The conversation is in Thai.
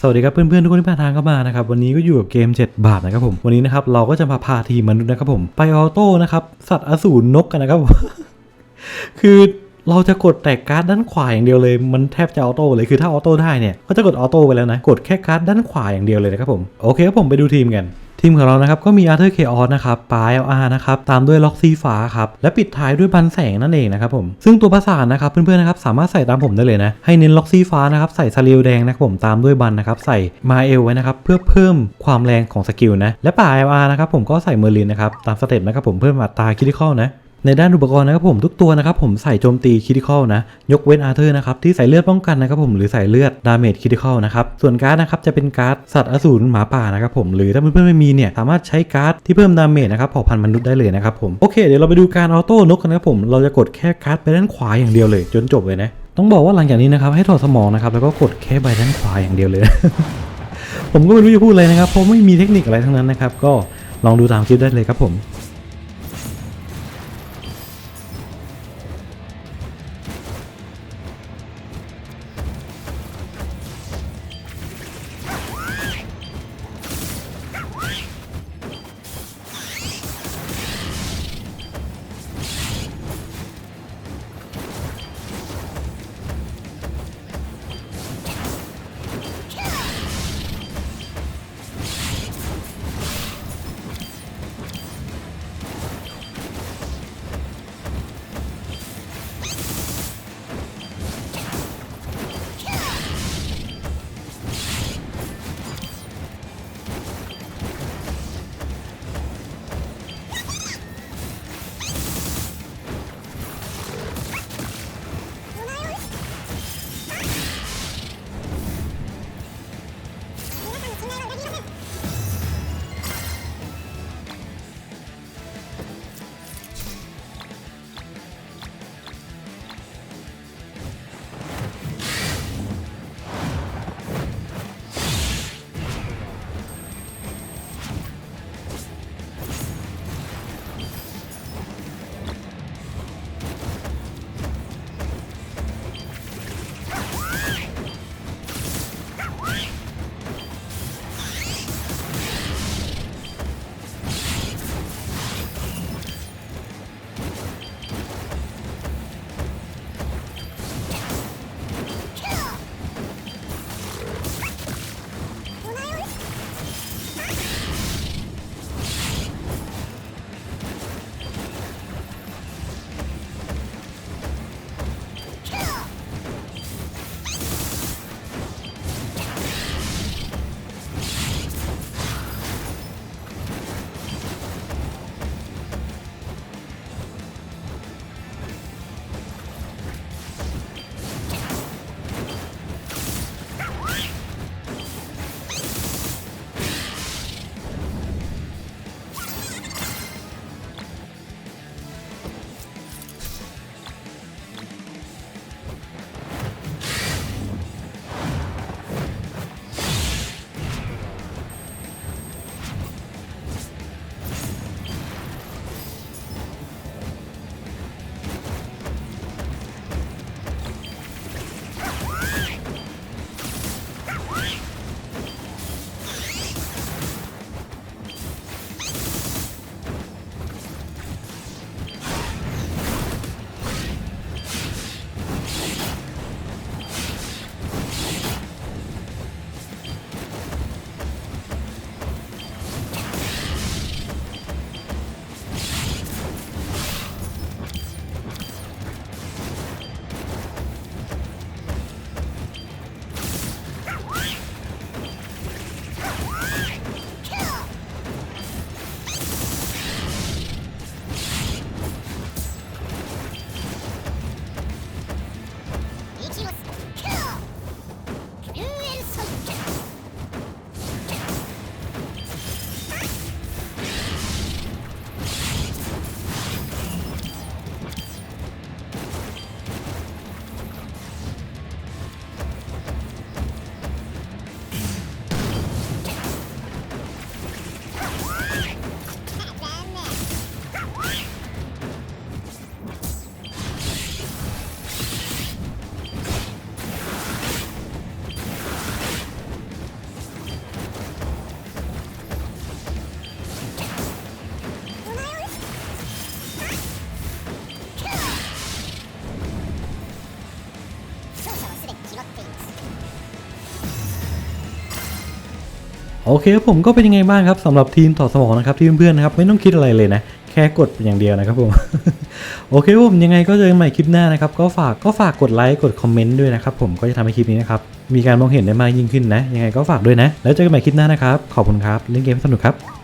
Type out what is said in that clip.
สวัสดีครับเพื่อนๆทุกคนที่ผ่านทางเข้ามานะครับวันนี้ก็อยู่กับเกม 7 บาทนะครับผมวันนี้นะครับเราก็จะมาพาทีมมนุษย์นะครับผมไปออโต้นะครับสัตว์อสูรนกกันนะครับผมคือเราจะกดแต่การ์ดด้านขวาอย่างเดียวเลย มันแทบจะออโต้เลยคือถ้าออโต้ได้เนี่ยก็จะกดออโต้ไปแล้วนะกดแค่การ์ดด้านขวาอย่างเดียวเลยนะครับผมโอเคครับผมไปดูทีมกัน ทีมของเรานะครับก็มีอาร์เธอร์เคออสนะครับปาเอลอาร์นะครับตามด้วยล็อกซีฟ้าครับและปิดท้ายด้วยบันแสงนั่นเองนะครับผมซึ่งตัวประสานนะครับเพื่อนๆนะครับสามารถใส่ตามผมได้เลยนะให้เน้นล็อกซีฟ้านะครับใส่ซาเรียลแดงนะครับผมตามด้วยบันนะครับใส่มาเอลไว้นะครับเพื่อเพิ่มความแรงของสกิลนะและป่าเอลอาร์นะครับผมก็ใส่เมอร์ลินนะครับตามสเต็ปนะครับผมเพิ่มอัตราคิดิคอลนะ ในด้านอุปกรณ์นะครับผมทุกตัวนะครับผมใส่โจมตีคิ t ิคอลนะ ยกเว้นอาร์เธอร์นะครับที่ใส่เลือดป้องกันนะครับผมหรือใส่เลือดดาเมจคิ t ิคอลนะครับส่วนการ์ดนะครับจะเป็นการ์ดสัตว์อสูรหมาป่านะครับผมหรือถ้าเพื่อนๆไม่มีเนี่ยสามารถใช้การ์ดที่เพิ่มดาเมจนะครับเผ่าพันธุ์มนุษย์ได้เลยนะครับผมโอเคเดี๋ยวเราไปดูการออโต้นกกันนะครับผมเราจะกดแค่การ์ดไปด้านขวาอย่างเดียวเลย จนจบเลยนะต้องบอกว่าหลังจากนี้นะครับให้ถอดสมองนะครับแล้วก็กดแค่ใบด้านขวาอย่างเดียวเลย ผมก็ไม่รู้จะพูดอะไรนะครับเพราะไม่มีเทคนิคอะไรทั้งนั้นนะครับก็ลองดูตามคลิปได้เลยครับผม โอเคครับผมก็เป็นยังไงบ้างครับสำหรับทีมต่อสมองนะครับที่เพื่อนๆนะครับไม่ต้องคิดอะไรเลยนะแค่กดอย่างเดียวนะครับผมโอเคผมยังไงก็เจอกันใหม่คลิปหน้านะครับก็ฝากก็ฝากกดไลค์กดคอมเมนต์ด้วยนะครับผมก็จะทำให้คลิปนี้นะครับมีการมองเห็นได้มากยิ่งขึ้นนะ ยังไงก็ฝากด้วยนะ แล้วเจอกันใหม่คลิปหน้านะครับขอบคุณครับเล่นเกมสนุกครับ